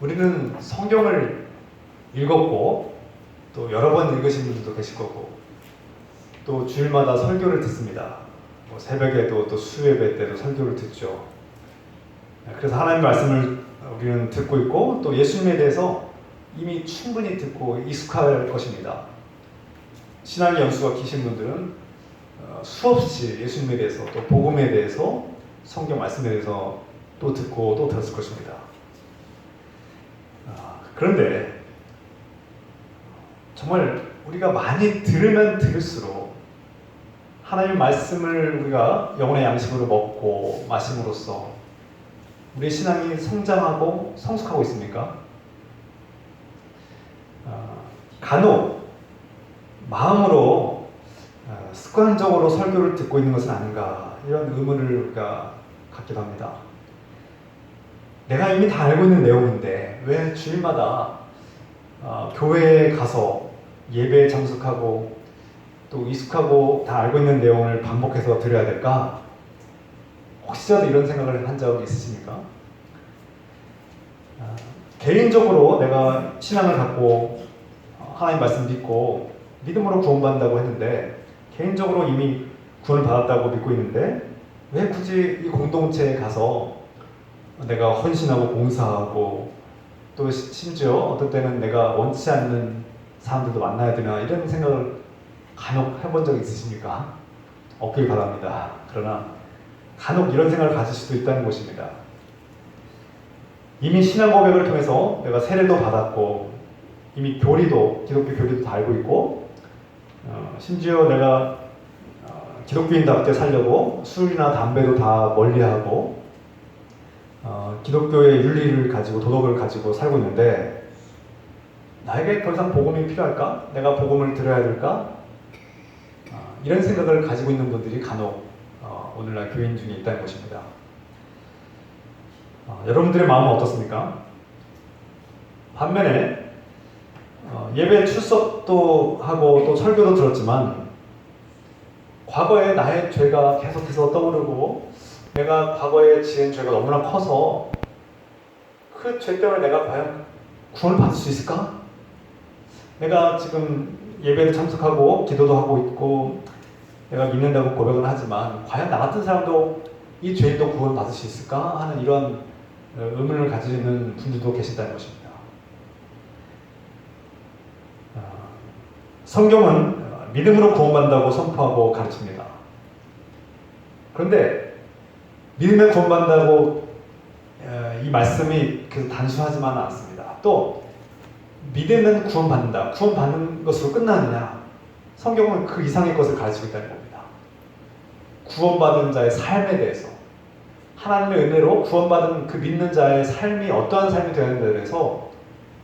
우리는 성경을 읽었고 또 여러 번 읽으신 분들도 계실 거고 또 주일마다 설교를 듣습니다. 뭐 새벽에도 또 수요예배 때도 설교를 듣죠. 그래서 하나님 말씀을 우리는 듣고 있고 또 예수님에 대해서 이미 충분히 듣고 익숙할 것입니다. 신앙 연수가 기신 분들은 어, 수없이 예수님에 대해서 또 복음에 대해서 성경 말씀에 대해서 또 듣고 또 들었을 것입니다. 아, 그런데 정말 우리가 많이 들으면 들을수록 하나님 말씀을 우리가 영혼의 양식으로 먹고 마심으로써 우리 신앙이 성장하고 성숙하고 있습니까? 아, 간혹 마음으로 아, 습관적으로 설교를 듣고 있는 것은 아닌가 이런 의문을 우리가 갖기도 합니다. 내가 이미 다 알고 있는 내용인데 왜 주일마다 어, 교회에 가서 예배에 참석하고 또 익숙하고 다 알고 있는 내용을 반복해서 들어야 될까? 혹시라도 이런 생각을 한적 있으십니까? 아, 개인적으로 내가 신앙을 갖고 어, 하나님 말씀 믿고 믿음으로 구원받는다고 했는데 개인적으로 이미 구원을 받았다고 믿고 있는데 왜 굳이 이 공동체에 가서 내가 헌신하고 봉사하고 또 시- 심지어 어떤 때는 내가 원치 않는 사람들도 만나야 되나 이런 생각을 간혹 해본 적 있으십니까? 없길 바랍니다. 그러나 간혹 이런 생각을 가질 수도 있다는 것입니다. 이미 신앙 고백을 통해서 내가 세례도 받았고 이미 교리도 기독교 교리도 다 알고 있고 어, 심지어 내가 어, 기독교인답게 살려고 술이나 담배도 다 멀리하고 어, 기독교의 윤리를 가지고 도덕을 가지고 살고 있는데 나에게 더 이상 복음이 필요할까? 내가 복음을 들어야 될까? 어, 이런 생각을 가지고 있는 분들이 간혹 어, 오늘날 교인 중에 있다는 것입니다. 어, 여러분들의 마음은 어떻습니까? 반면에 어, 예배 출석도 하고 또 설교도 들었지만 과거에 나의 죄가 계속해서 떠오르고 내가 과거에 지은 죄가 너무나 커서 그 죄 때문에 내가 과연 구원을 받을 수 있을까? 내가 지금 예배를 참석하고 기도도 하고 있고 내가 믿는다고 고백은 하지만 과연 나 같은 사람도 이 죄인도 구원 받을 수 있을까 하는 이런 어, 의문을 가지는 분들도 계신다는 것입니다. 아, 성경은 믿음으로 구원받는다고 선포하고 가르칩니다. 그런데 구원받는다고 어, 이 말씀이 그 단순하지만 않습니다. 또 믿으면 구원받는다. 구원받는 것으로 끝나느냐? 성경은 그 이상의 것을 가르치고 있다는 겁니다. 구원받은 자의 삶에 대해서 하나님의 은혜로 구원받은 그 믿는 자의 삶이 어떠한 삶이 되는 데 대해서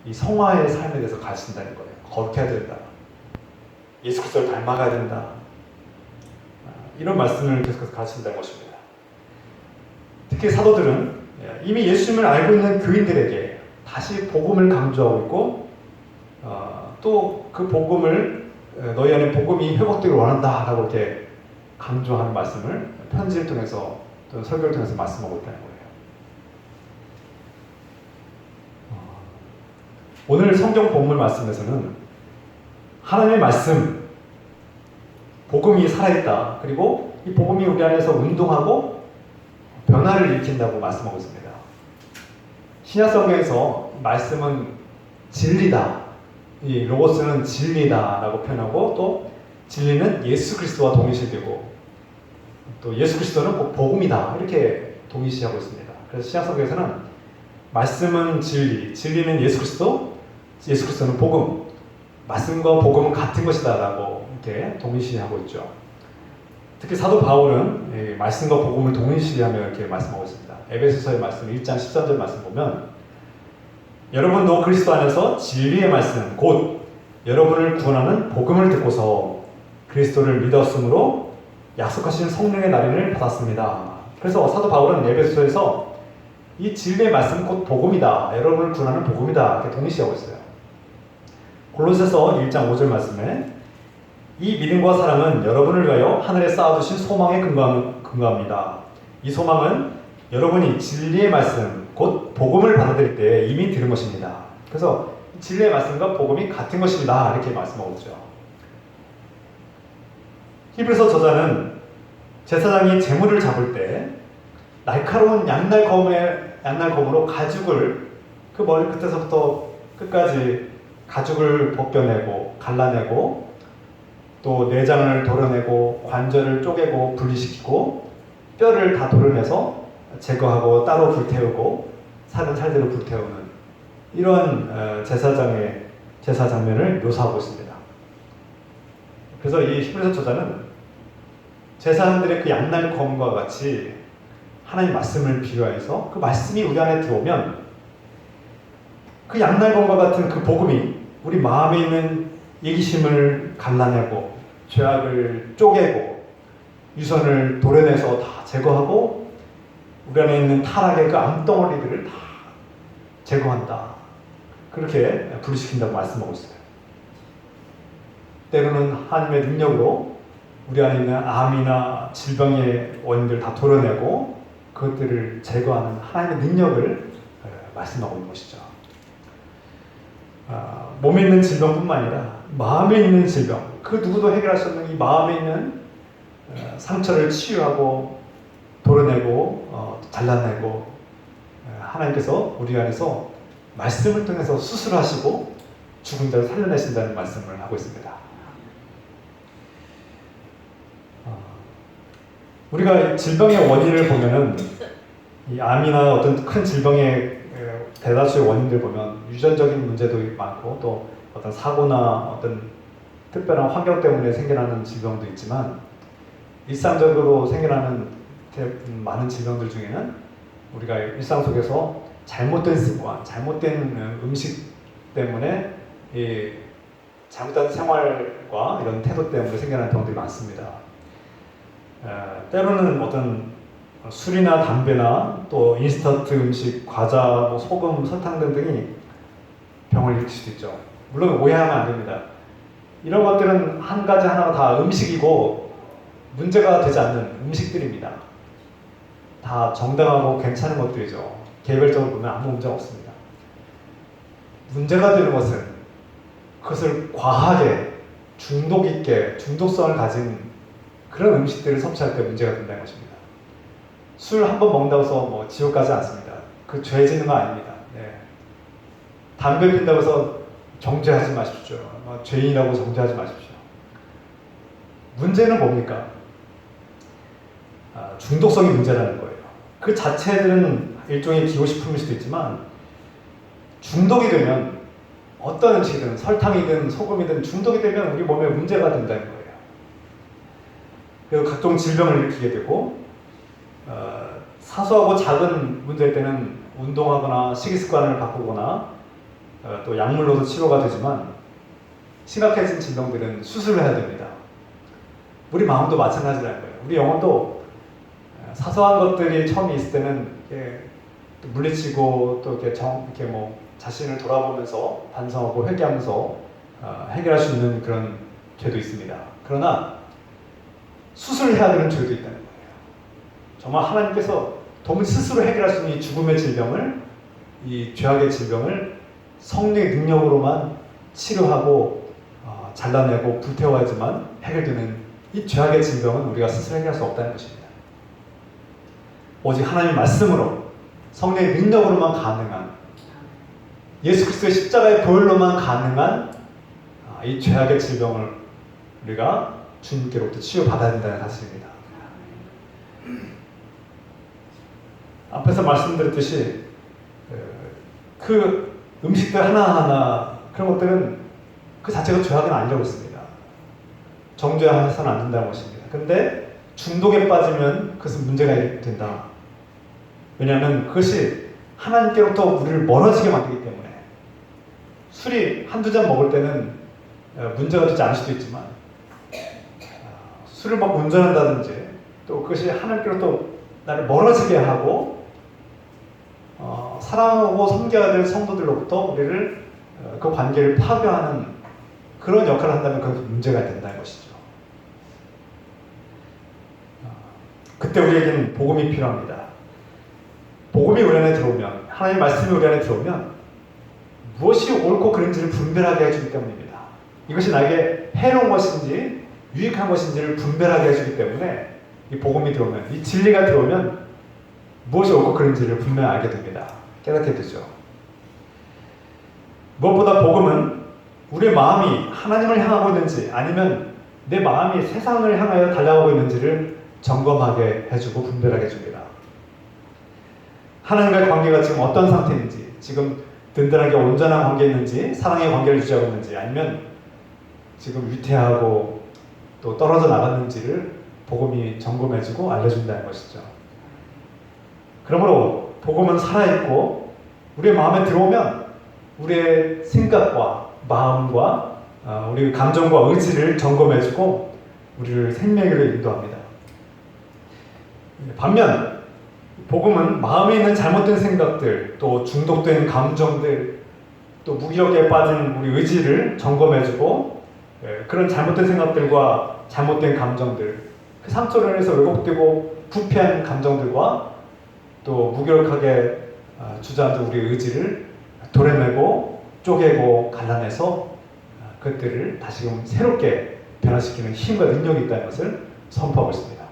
이 성화의 삶에 대해서 가르친다는 거예요. 거룩해야 된다. 예수 그리스도를 닮아가야 된다. 아, 이런 말씀을 계속해서 가르친다는 것입니다. 특히 사도들은 예, 이미 예수님을 알고 있는 교인들에게 다시 복음을 강조하고 있고 어, 또그 복음을 에, 너희 안에 복음이 회복되길 원한다라고 이렇게 강조하는 말씀을 편지를 통해서 또 설교를 통해서 말씀하고 있다는 거예요. 어, 오늘 성경 본문 말씀에서는 하나님의 말씀, 복음이 살아있다. 그리고 이 복음이 우리 안에서 운동하고 변화를 일으킨다고 말씀하고 있습니다. 신약성경에서 말씀은 진리다. 이 로고스는 진리다라고 표현하고 또 진리는 예수 그리스도와 동일시되고 또 예수 그리스도는 꼭 복음이다 이렇게 동일시하고 있습니다. 그래서 신약성경에서는 말씀은 진리, 진리는 예수 그리스도, 예수 그리스도는 복음, 말씀과 복음은 같은 것이다라고 이렇게 동일시하고 있죠. 특히 사도 바울은 이 말씀과 복음을 동일시하며 이렇게 말씀하고 있습니다. 에베소서의 말씀 1장 13절 말씀 보면 여러분도 그리스도 안에서 진리의 말씀 곧 여러분을 구원하는 복음을 듣고서 그리스도를 믿었으므로 약속하신 성령의 날인을 받았습니다. 그래서 사도 바울은 에베소서에서 이 진리의 말씀 곧 복음이다. 여러분을 구원하는 복음이다. 이렇게 동일시하고 있어요. 골로새서 1장 5절 말씀에 이 믿음과 사랑은 여러분을 위하여 하늘에 쌓아두신 소망에 근거합니다. 이 소망은 여러분이 진리의 말씀, 곧 복음을 받아들일 때 이미 들은 것입니다. 그래서 진리의 말씀과 복음이 같은 것입니다. 이렇게 말씀하고 있죠. 히브리서 저자는 제사장이 재물을 잡을 때 날카로운 양날검의 양날 검으로 가죽을 그 머리 끝에서부터 끝까지 가죽을 벗겨내고 갈라내고 또 내장을 도려내고 관절을 쪼개고 분리시키고 뼈를 다 도려내서 제거하고 따로 불태우고 살은 살대로 불태우는 이런 어, 제사장의 제사 장면을 묘사하고 있습니다. 그래서 이 히브리서 저자는 제사장들의 그 양날 검과 같이 하나님 말씀을 비유하여서 그 말씀이 우리 안에 들어오면 그 양날 검과 같은 그 복음이 우리 마음에 있는 이기심을 갈라내고 죄악을 쪼개고 유선을 도려내서 다 제거하고 우리 안에 있는 타락의 그 암덩어리들을 다 제거한다. 그렇게 분리시킨다고 말씀하고 있어요. 때로는 하나님의 능력으로 우리 안에 있는 암이나 질병의 원인들을 다 도려내고 그것들을 제거하는 하나님의 능력을 어, 말씀하고 있는 것이죠. 아, 몸에 있는 질병뿐만 아니라 마음에 있는 질병, 그 누구도 해결할 수 없는 이 마음에 있는 어, 상처를 치유하고 도려내고 어, 잘라내고 어, 하나님께서 우리 안에서 말씀을 통해서 수술하시고 죽은 자를 살려내신다는 말씀을 하고 있습니다. 어, 우리가 질병의 원인을 보면은 이 암이나 어떤 큰 질병의 에, 대다수의 원인들 보면 유전적인 문제도 많고 또 어떤 사고나 어떤 특별한 환경 때문에 생겨나는 질병도 있지만 일상적으로 생겨나는 대- 음, 많은 질병들 중에는 우리가 일상 속에서 잘못된 습관, 잘못된 어, 음식 때문에 이 잘못된 생활과 이런 태도 때문에 생겨나는 병들이 많습니다. 에, 때로는 어떤 술이나 담배나 또 인스턴트 음식, 과자, 뭐 소금, 설탕 등등이 병을 일으킬 수도 있죠. 물론 오해하면 안 됩니다. 이런 것들은 한 가지 하나가 다 음식이고 문제가 되지 않는 음식들입니다. 다 정당하고 괜찮은 것들이죠. 개별적으로 보면 아무 문제가 없습니다. 문제가 되는 것은 그것을 과하게 중독 있게 중독성을 가진 그런 음식들을 섭취할 때 문제가 된다는 것입니다. 술 한 번 먹는다고 해서 뭐 지옥 가지 않습니다. 그죄 짓는 거 아닙니다. 네. 담배 핀다고 해서 정죄하지 마십시오. 뭐 죄인이라고 정죄하지 마십시오. 문제는 뭡니까? 아, 중독성이 문제라는 거예요. 그 자체들은 일종의 기호식품일 수도 있지만 중독이 되면 어떤 음식이든 설탕이든 소금이든 중독이 되면 우리 몸에 문제가 된다는 거예요. 그래서 각종 질병을 일으키게 되고 어, 사소하고 작은 문제일 때는 운동하거나 식이습관을 바꾸거나 어, 또 약물로도 치료가 되지만 심각해진 질병들은 수술을 해야 됩니다. 우리 마음도 마찬가지라는 거예요. 우리 영혼도 어, 사소한 것들이 처음 있을 때는 물리치고 또 이렇게 정 이렇게 뭐 자신을 돌아보면서 반성하고 회개하면서 어, 해결할 수 있는 그런 죄도 있습니다. 그러나 수술해야 되는 죄도 있다는 거예요. 정말 하나님께서 도무지 스스로 해결할 수 있는 이 죽음의 질병을 이 죄악의 질병을 성령의 능력으로만 치료하고 어, 잘라내고 불태워야지만 해결되는 이 죄악의 질병은 우리가 스스로 해결할 수 없다는 것입니다. 오직 하나님 말씀으로 성령의 능력으로만 가능한 예수 그리스도의 십자가의 보혈로만 가능한 아, 이 죄악의 질병을 우리가 주님께로부터 치유받아야 된다는 사실입니다. 앞에서 말씀드렸듯이 어, 그 음식들 하나하나 그런 것들은 그 자체가 죄악은 아니라고 했습니다. 정죄해서는 안 된다는 것입니다. 근데 중독에 빠지면 그것은 문제가 된다. 왜냐하면 그것이 하나님께로부터 우리를 멀어지게 만들기 때문에 술이 한두 잔 먹을 때는 어, 문제가 되지 않을 수도 있지만 어, 술을 먹고 운전한다든지 또 그것이 하나님께로부터 나를 멀어지게 하고 어, 사랑하고 섬겨야 될 성도들로부터 우리를 어, 그 관계를 파괴하는 그런 역할을 한다면 그것은 문제가 된다는 것이죠. 어, 그때 우리에게는 복음이 필요합니다. 복음이 우리 안에 들어오면 하나님의 말씀이 우리 안에 들어오면 무엇이 옳고 그른지를 분별하게 해주기 때문입니다. 이것이 나에게 해로운 것인지 유익한 것인지를 분별하게 해주기 때문에 이 복음이 들어오면 이 진리가 들어오면 무엇이 옳고 그른지를 분명히 알게 됩니다. 깨닫게 되죠. 무엇보다 복음은 우리의 마음이 하나님을 향하고 있는지 아니면 내 마음이 세상을 향하여 달려가고 있는지를 점검하게 해주고 분별하게 해줍니다. 하나님과의 관계가 지금 어떤 상태인지, 지금 든든하게 온전한 관계에 있는지, 사랑의 관계를 유지하고 있는지, 아니면 지금 위태하고 또 떨어져 나갔는지를 복음이 점검해주고 알려준다는 것이죠. 그러므로 복음은 살아있고 우리의 마음에 들어오면 우리의 생각과 마음과 아, 우리의 감정과 의지를 점검해주고 우리를 생명으로 인도합니다. 반면 복음은 마음에 있는 잘못된 생각들, 또 중독된 감정들, 또 무기력에 빠진 우리 의지를 점검해주고 예, 그런 잘못된 생각들과 잘못된 감정들, 그 상처로 인해서 왜곡되고 부패한 감정들과 또 무기력하게 아, 주저앉은 우리의 의지를 도려내고 쪼개고 갈라내서 아, 그것들을 다시금 새롭게 변화시키는 힘과 능력이 있다는 것을 선포하고 있습니다.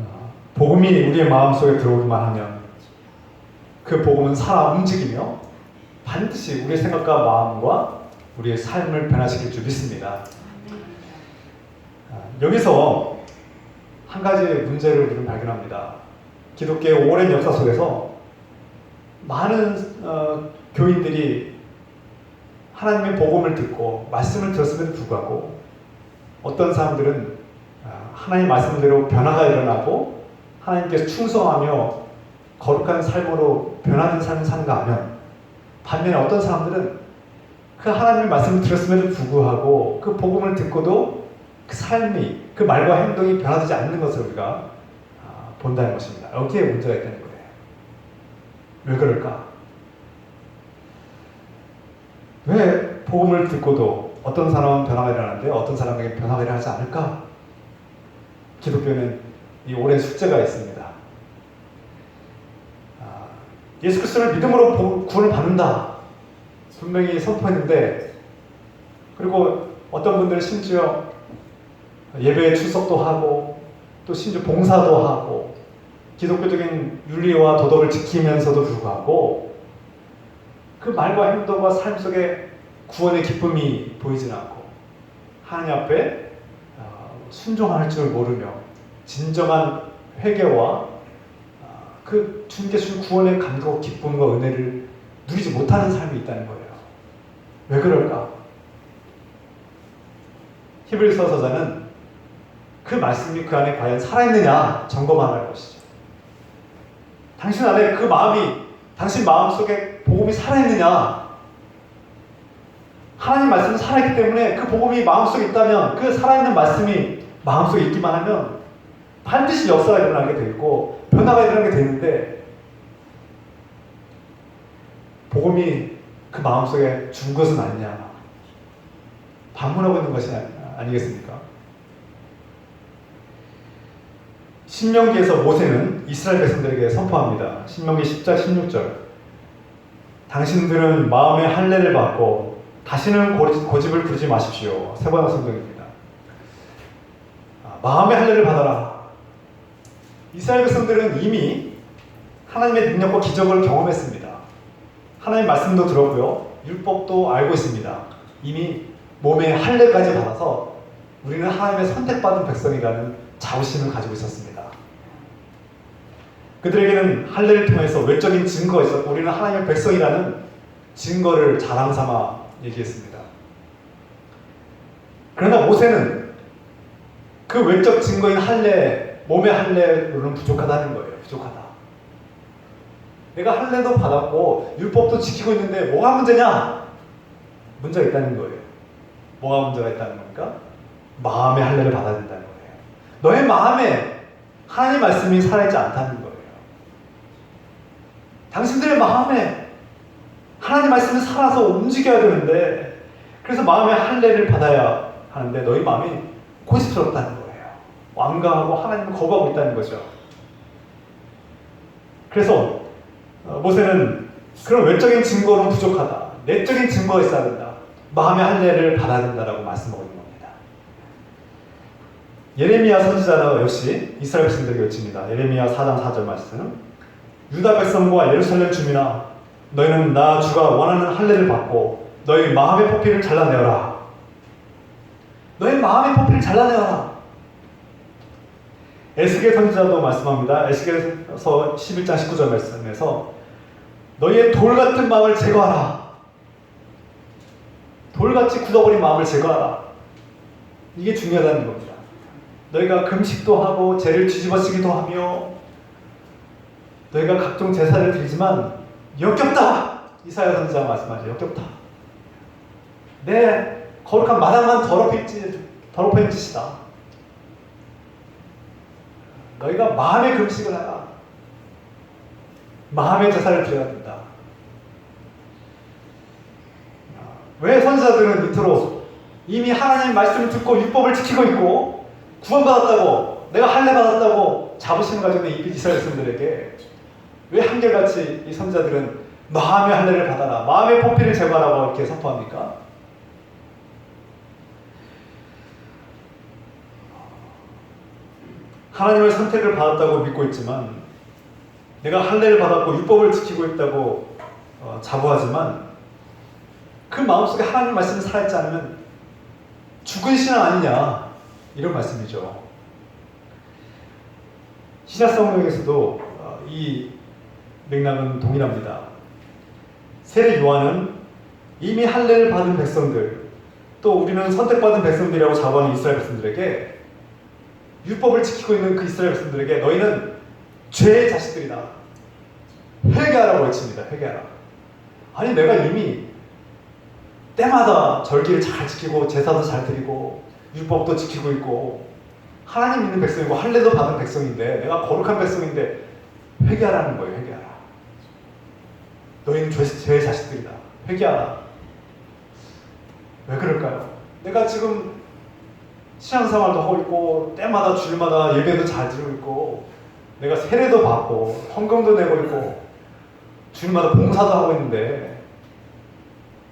어, 복음이 우리의 마음속에 들어오기만 하면 그 복음은 살아 움직이며 반드시 우리의 생각과 마음과 우리의 삶을 변화시킬 줄 믿습니다. 아, 여기서 한 가지 문제를 우리는 발견합니다. 기독교의 오랜 역사 속에서 많은 어, 교인들이 하나님의 복음을 듣고 말씀을 들었음에도 불구하고 어떤 사람들은 아, 하나님 말씀대로 변화가 일어나고 하나님께서 충성하며 거룩한 삶으로 변화된 삶을 사는가 하면 반면에 어떤 사람들은 그 하나님의 말씀을 들었음에도 불구하고 그 복음을 듣고도 그 삶이 그 말과 행동이 변화되지 않는 것을 우리가 아, 본다는 것입니다. 여기에 문제가 있다는 거예요. 왜 그럴까? 왜 복음을 듣고도 어떤 사람은 변화가 일어나는데 어떤 사람에게 변화가 일어나지 않을까? 기독교는 이 오랜 숙제가 있습니다. 아, 예수 그리스도를 믿음으로 구원을 받는다. 분명히 선포했는데 그리고 어떤 분들은 심지어 예배에 출석도 하고 또 심지어 봉사도 하고 기독교적인 윤리와 도덕을 지키면서도 불구하고 그 말과 행동과 삶 속에 구원의 기쁨이 보이진 않고 하나님 앞에 어, 순종할 줄 모르며 진정한 회개와 어, 그 주님께 준 구원의 감격, 기쁨과 은혜를 누리지 못하는 삶이 있다는 거예요. 왜 그럴까? 히브리서 서자는 그 말씀이 그 안에 과연 살아있느냐 점검하는 것이죠. 당신 안에 그 마음이 당신 마음 속에 복음이 살아있느냐? 하나님 말씀은 살아있기 때문에 그 복음이 마음속에 있다면 그 살아있는 말씀이 마음속에 있기만 하면 반드시 역사가 일어나게 되고 변화가 일어나게 되는데 복음이 그 마음속에 준 것은 아니냐 반문하고 있는 것이 아니겠습니까? 신명기에서 모세는 이스라엘 백성들에게 선포합니다. 신명기 10장 16절. 당신들은 마음의 할례를 받고 다시는 고집을 부리지 마십시오. 세 번의 성경입니다. 아, 마음의 할례를 받아라. 이스라엘 백성들은 이미 하나님의 능력과 기적을 경험했습니다. 하나님 말씀도 들었고요. 율법도 알고 있습니다. 이미 몸의 할례까지 받아서 우리는 하나님의 선택받은 백성이라는 자부심을 가지고 있었습니다. 그들에게는 할례를 통해서 외적인 증거가 있었고 우리는 하나님의 백성이라는 증거를 자랑 삼아 얘기했습니다. 그러나 모세는 그 외적 증거인 할례, 몸의 할례로는 부족하다는 거예요. 부족하다. 내가 할례도 받았고 율법도 지키고 있는데 뭐가 문제냐? 문제가 있다는 거예요. 뭐가 문제가 있다는 겁니까? 마음의 할례를 받아야 된다는 거예요. 너의 마음에 하나님 말씀이 살아있지 않다는 거예요. 당신들의 마음에 하나님 말씀이 살아서 움직여야 되는데 그래서 마음의 할례를 받아야 하는데 너희 마음이 고집스럽다는 거예요. 완강하고 하나님을 거부하고 있다는 거죠. 그래서 어, 모세는 그런 외적인 증거는 부족하다. 내적인 증거가 있어야 된다. 마음의 할례를 받아야 된다라고 말씀하고 있는 겁니다. 예레미야 선지자도 역시 이스라엘 백성들에게 외칩니다. 예레미야 4장 4절 말씀. 유다 백성과 예루살렘 주민아 너희는 나 주가 원하는 할례를 받고 너희 마음의 포피를 잘라내어라. 너희 마음의 포피를 잘라내어라. 에스겔 선지자도 말씀합니다. 에스겔서 11장 19절 말씀에서 너희의 돌 같은 마음을 제거하라. 돌같이 굳어버린 마음을 제거하라. 이게 중요하다는 겁니다. 너희가 금식도 하고 죄를 뒤집어쓰기도 하며 너희가 각종 제사를 드리지만 역겹다. 이사야 선지자 말씀하죠. 역겹다. 내 거룩한 마당만 더럽힐 짓, 더럽힌 짓이다. 너희가 마음의 금식을 하라. 마음의 제사를 드려야 된다. 왜 선지자들은 밑으로 이미 하나님 말씀을 듣고 율법을 지키고 있고 구원받았다고 내가 할례 받았다고 자부심을 가지고 있는 이 이스라엘 백성들에게 왜 한결같이 이 선지자들은 마음의 할례를 받아라 마음의 포피를 제거하라고 이렇게 선포합니까? 하나님의 선택을 받았다고 믿고 있지만 내가 할례를 받았고 율법을 지키고 있다고 어, 자부하지만 그 마음속에 하나님 말씀이 살아있지 않으면 죽은 신앙 아니냐 이런 말씀이죠. 신약성경에서도 어, 이 맥락은 동일합니다. 세례 요한은 이미 할례를 받은 백성들 또 우리는 선택받은 백성들이라고 자부하는 이스라엘 백성들에게 율법을 지키고 있는 그 이스라엘 백성들에게 너희는 죄의 자식들이다. 회개하라고 외칩니다. 회개하라. 아니 내가 이미 때마다 절기를 잘 지키고 제사도 잘 드리고 율법도 지키고 있고 하나님 믿는 백성이고 할례도 받은 백성인데 내가 거룩한 백성인데 회개하라는 거예요. 회개하라. 너희는 죄, 죄의 자식들이다. 회개하라. 왜 그럴까요? 내가 지금 신앙생활도 하고 있고 때마다 주일마다 예배도 잘 드리고 있고 내가 세례도 받고 헌금도 내고 있고 주일마다 봉사도 하고 있는데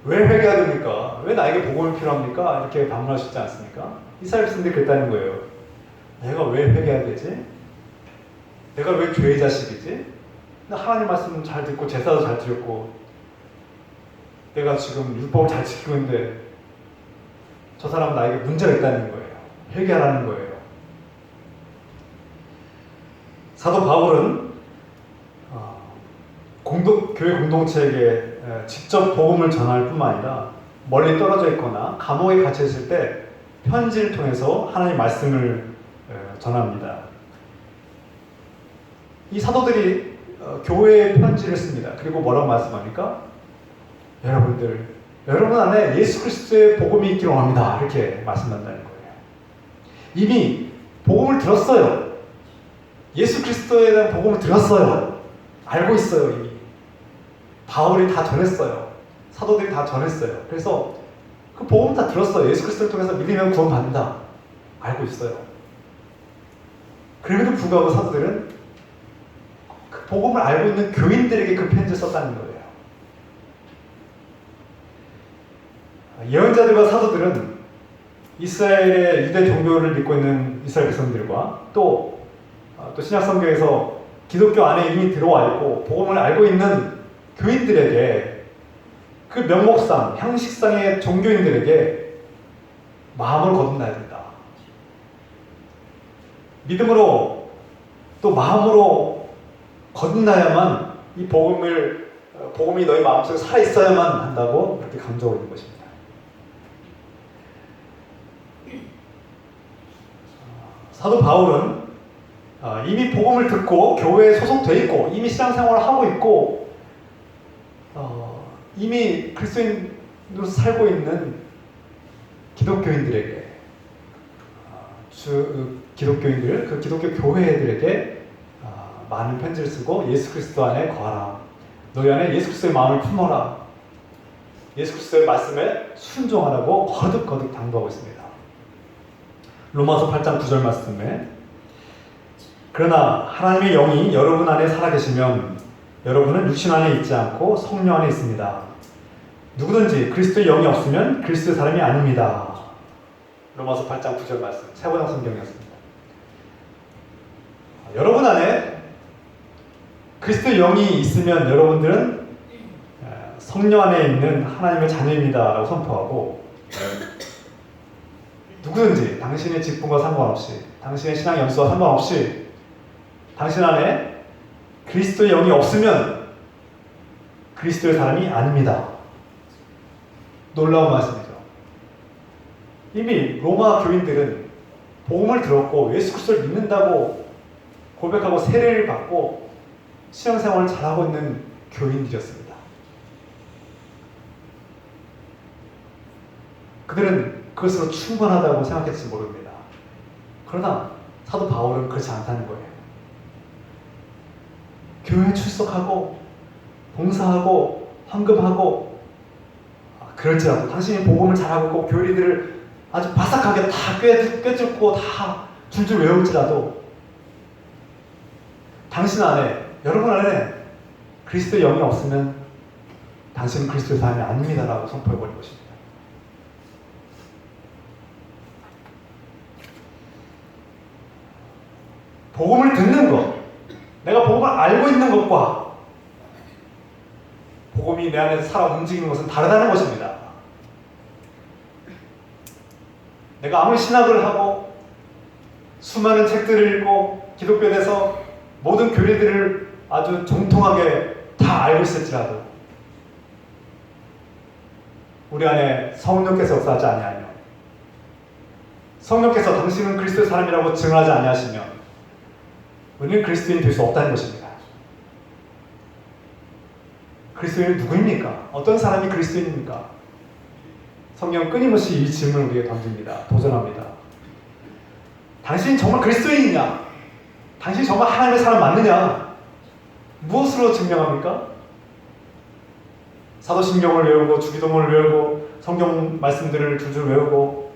왜 회개해야 됩니까? 왜 나에게 복음이 필요합니까? 이렇게 있지 않습니까? 백성들이 그랬다는 거예요. 내가 왜 회개해야 되지? 내가 왜 죄의 자식이지? 나 하나님 말씀 잘 듣고 제사도 잘 드렸고 내가 지금 율법을 잘 지키고 있는데 저 사람은 나에게 문제가 있다는 거예요. 회개하라는 거예요. 사도 바울은 어, 공동, 교회 공동체에게 직접 복음을 전할 뿐만 아니라 멀리 떨어져 있거나 감옥에 갇혀 있을 때 편지를 통해서 하나님 말씀을 전합니다. 이 사도들이 어, 교회에 편지를 씁니다. 그리고 뭐라고 말씀합니까? 여러분들, 여러분 안에 예수 그리스도의 복음이 있기를 원합니다. 이렇게 말씀한다는 거예요. 이미 복음을 들었어요. 예수 그리스도에 대한 복음을 들었어요. 알고 있어요, 이미. 바울이 다 전했어요. 사도들이 다 전했어요. 그래서 그 복음 다 들었어요. 예수 그리스도를 통해서 믿으면 구원받는다. 알고 있어요. 그럼에도 불구하고 사도들은 그 복음을 알고 있는 교인들에게 그 편지를 썼다는 거예요. 예언자들과 사도들은 이스라엘의 유대 종교를 믿고 있는 이스라엘 백성들과 또, 어, 또 신약 성경에서 기독교 안에 이미 들어와 있고 복음을 알고 있는 교인들에게 그 명목상, 형식상의 종교인들에게 마음을 거듭나야 된다. 믿음으로 또 마음으로 거듭나야만 이 복음을 어, 복음이 너희 마음속에 살아 있어야만 한다고 그렇게 강조하고 있는 것입니다. 사도 바울은 어, 이미 복음을 듣고 교회에 소속돼 있고 이미 신앙생활을 하고 있고 어, 이미 그리스도인으로 살고 있는 기독교인들에게 어, 주 기독교인들 그 기독교 교회들에게 어, 많은 편지를 쓰고 예수 그리스도 안에 거하라 너희 안에 예수 그리스도의 마음을 품어라 예수 그리스도의 말씀에 순종하라고 거듭거듭 당부하고 있습니다. 로마서 8장 9절 말씀에 그러나 하나님의 영이 여러분 안에 살아계시면 여러분은 육신 안에 있지 않고 성령 안에 있습니다. 누구든지 그리스도의 영이 없으면 그리스도의 사람이 아닙니다. 로마서 8장 9절 말씀 세번역 성경이었습니다. 여러분 안에 그리스도의 영이 있으면 여러분들은 어, 성령 안에 있는 하나님의 자녀입니다라고 선포하고 누구든지 당신의 직분과 상관없이 당신의 신앙 연수와 상관없이 당신 안에 그리스도의 영이 없으면 그리스도의 사람이 아닙니다. 놀라운 말씀이죠. 이미 로마 교인들은 복음을 들었고 예수 그리스도를 믿는다고 고백하고 세례를 받고 신앙생활을 잘하고 있는 교인들이었습니다. 그들은 그것으로 충분하다고 생각했을지 모릅니다. 그러나 사도 바울은 그렇지 않다는 거예요. 교회 출석하고 봉사하고 헌금하고 아, 그럴지라도 당신이 복음을 잘하고 있고 교리들을 아주 바삭하게 다 꿰, 꿰뚫고 다 줄줄 외울지라도 당신 안에 여러분 안에 그리스도의 영이 없으면 당신은 그리스도의 사람이 아닙니다라고 선포해버린 것입니다. 복음을 듣는 것, 내가 복음을 알고 있는 것과 복음이 내 안에서 살아 움직이는 것은 다르다는 것입니다. 내가 아무리 신학을 하고 수많은 책들을 읽고 기독교에서 모든 교리들을 아주 정통하게 다 알고 있을지라도 우리 안에 성령께서 역사하지 아니하며 성령께서 당신은 그리스도의 사람이라고 증언하지 아니하시면 우리는 그리스도인 될 수 없다는 것입니다. 그리스도인은 누구입니까? 어떤 사람이 그리스도인입니까? 성경 끊임없이 이 질문을 우리에게 던집니다. 도전합니다. 당신 정말 그리스도인이냐? 당신이 정말 하나님의 사람 맞느냐? 무엇으로 증명합니까? 사도신경을 외우고 주기도문을 외우고 성경 말씀들을 줄줄 외우고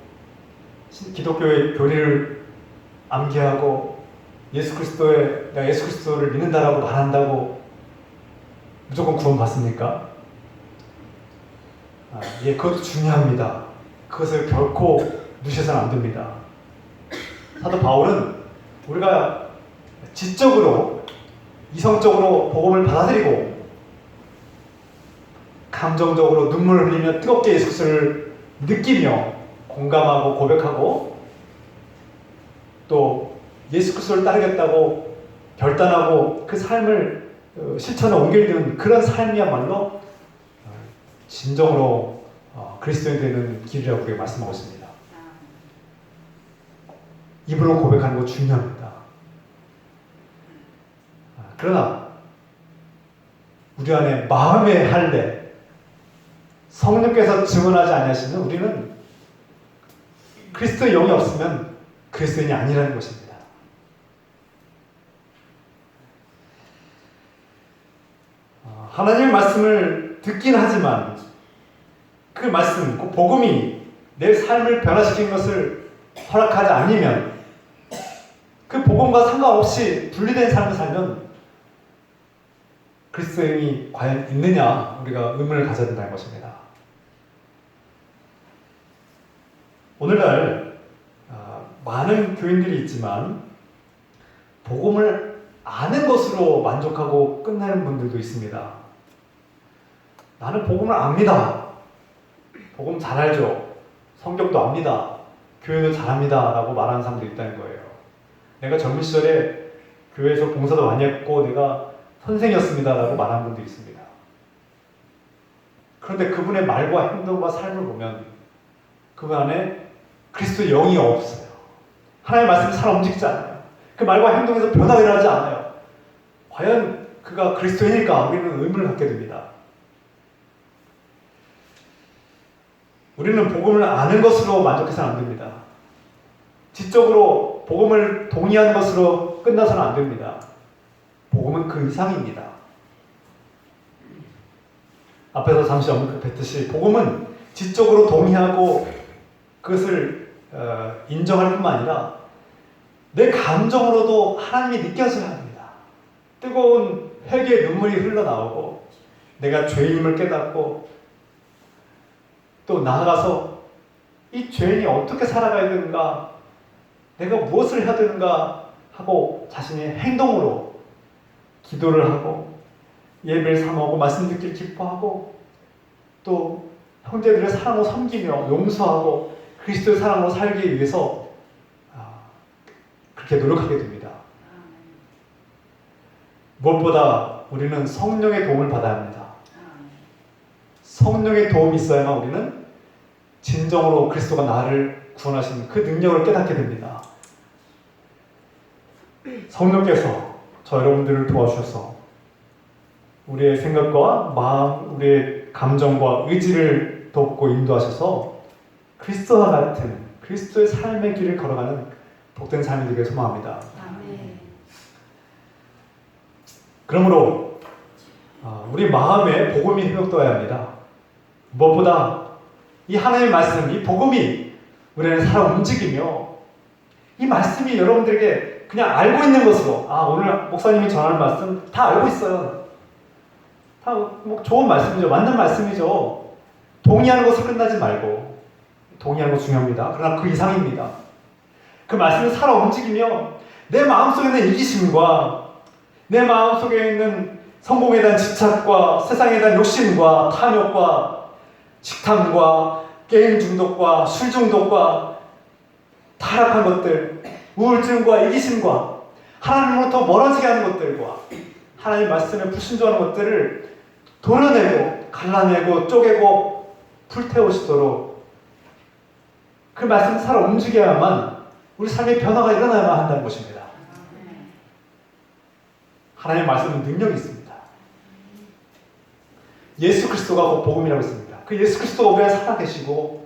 기독교의 교리를 암기하고 예수 그리스도의 내가 예수 그리스도를 믿는다라고 말한다고 무조건 구원 받습니까? 아, 예, 그것도 중요합니다. 그것을 결코 무시해서는 안 됩니다. 사도 바울은 우리가 지적으로 이성적으로 복음을 받아들이고 감정적으로 눈물을 흘리며 뜨겁게 예수 그리스도를 느끼며 공감하고 고백하고 또 예수 그리스도를 따르겠다고 결단하고 그 삶을 어, 실천에 옮기는 그런 삶이야말로 어, 진정으로 어, 그리스도인 되는 길이라고 말씀하고 있습니다. 입으로 고백하는 거 중요합니다. 아, 그러나 우리 안에 마음의 할례 성령께서 증언하지 않으시면 우리는 그리스도의 영이 없으면 그리스도인이 아니라는 것입니다. 아, 하나님의 말씀을 듣긴 하지만 그 말씀, 그 복음이 내 삶을 변화시킨 것을 허락하지 않으면 그 복음과 상관없이 분리된 삶을 살면 그리스도인이 과연 있느냐 우리가 의문을 가져야 된다는 것입니다. 오늘날 아, 많은 교인들이 있지만 복음을 아는 것으로 만족하고 끝내는 분들도 있습니다. 나는 복음을 압니다. 복음 잘 알죠. 성경도 압니다. 교회도 잘합니다. 라고 말하는 사람도 있다는 거예요. 내가 젊은 시절에 교회에서 봉사도 많이 했고 내가 선생이었습니다. 라고 말하는 분도 있습니다. 그런데 그분의 말과 행동과 삶을 보면 그분 안에 그리스도의 영이 없어요. 하나님의 말씀이 살아 움직이지 않아요. 그 말과 행동에서 변화가 일어나지 않아요. 과연 그가 그리스도인일까? 우리는 의문을 갖게 됩니다. 우리는 복음을 아는 것으로 만족해서는 안 됩니다. 지적으로 복음을 동의하는 것으로 끝나서는 안 됩니다. 복음은 그 이상입니다. 앞에서 잠시 언급했듯이 복음은 지적으로 동의하고 그것을 어, 인정할 뿐만 아니라 내 감정으로도 하나님이 느껴져야 합니다. 뜨거운 회개의 눈물이 흘러나오고 내가 죄인임을 깨닫고 또 나아가서 이 죄인이 어떻게 살아가야 되는가 내가 무엇을 해야 되는가 하고 자신의 행동으로 기도를 하고 예배를 삼하고 말씀 듣기를 기뻐하고 또 형제들의 사랑으로 섬기며 용서하고 그리스도의 사랑으로 살기 위해서 아, 그렇게 노력하게 됩니다. 무엇보다 우리는 성령의 도움을 받아야 합니다. 성령의 도움이 있어야만 우리는 진정으로 그리스도가 나를 구원하신 그 능력을 깨닫게 됩니다. 성령께서 저 여러분들을 도와주셔서 우리의 생각과 마음, 우리의 감정과 의지를 돕고 인도하셔서 그리스도와 같은 그리스도의 삶의 길을 걸어가는 복된 삶이 되길 소망합니다. 아멘. 그러므로 아, 우리 마음에 복음이 회복되어야 합니다. 무엇보다 이 하나님의 말씀, 이 복음이 우리를 살아 움직이며 이 말씀이 여러분들에게 그냥 알고 있는 것으로 아 오늘 목사님이 전하는 말씀 다 알고 있어요. 다 뭐 좋은 말씀이죠. 맞는 말씀이죠. 동의하는 것을 끝나지 말고 동의하는 것 중요합니다. 그러나 그 이상입니다. 그 말씀을 살아 움직이며 내 마음속에 있는 이기심과 내 마음속에 있는 성공에 대한 집착과 세상에 대한 욕심과 탐욕과 식탐과 게임 중독과 술 중독과 타락한 것들, 우울증과 이기심과 하나님으로부터 멀어지게 하는 것들과 하나님 말씀에 불순종하는 것들을 도려내고 갈라내고 쪼개고 불태우시도록 그 말씀 살아 움직여야만 우리 삶의 변화가 일어나야만 한다는 것입니다. 하나님의 말씀은 능력이 있습니다. 예수 그리스도가 곧 복음이라고 했습니다. 그 예수 그리스도가 우리 살아계시고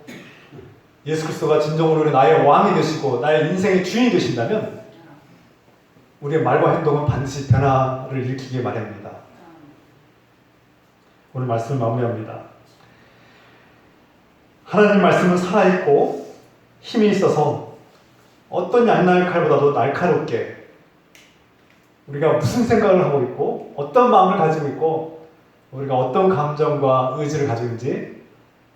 예수 그리스도가 진정으로 우리 나의 왕이 되시고 나의 인생의 주인이 되신다면 우리의 말과 행동은 반드시 변화를 일으키기 마련입니다. 오늘 말씀을 마무리합니다. 하나님 말씀은 살아있고 힘이 있어서 어떤 양날 칼보다도 날카롭게 우리가 무슨 생각을 하고 있고 어떤 마음을 가지고 있고 우리가 어떤 감정과 의지를 가지고 있는지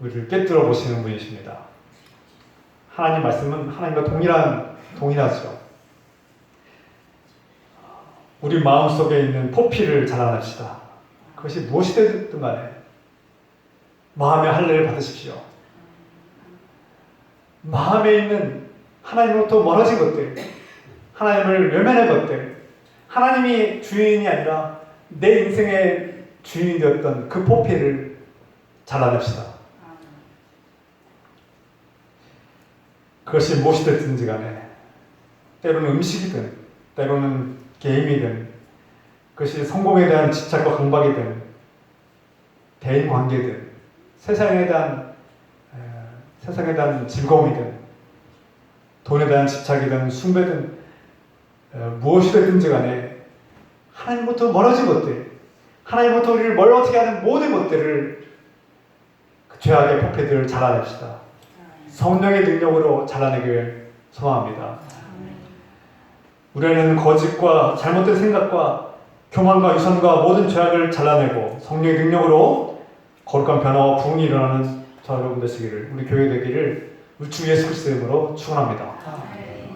우리를 깨뜨려 보시는 분이십니다. 하나님 말씀은 하나님과 동일한 동일하죠. 우리 마음 속에 있는 포피를 자라납시다. 그것이 무엇이 되든 간에 마음의 할례를 받으십시오. 마음에 있는 하나님으로부터 멀어진 것들, 하나님을 외면한 것들, 하나님이 주인이 아니라 내 인생의 주인이 되었던 그 포피를 잘라냅시다. 그것이 무엇이 됐든지 간에 때로는 음식이든 때로는 게임이든 그것이 성공에 대한 집착과 강박이든 대인 관계든 세상에 대한 에, 세상에 대한 즐거움이든 돈에 대한 집착이든 숭배든 에, 무엇이 됐든지 간에 하나님부터 멀어진 것들 하나님부터 우리를 멀어지게 하는 모든 것들을 그 죄악의 포패들을 잘라냅시다. 성령의 능력으로 잘라내길 소망합니다. 우리는 거짓과 잘못된 생각과 교만과 유선과 모든 죄악을 잘라내고 성령의 능력으로 거룩한 변화와 부흥이 일어나는 저 여러분 되시기를 우리 교회 되기를 우리 주 예수 그리스도의 이름으로 축원합니다.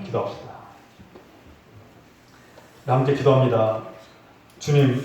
기도합시다. 네, 함께 기도합니다. 주님,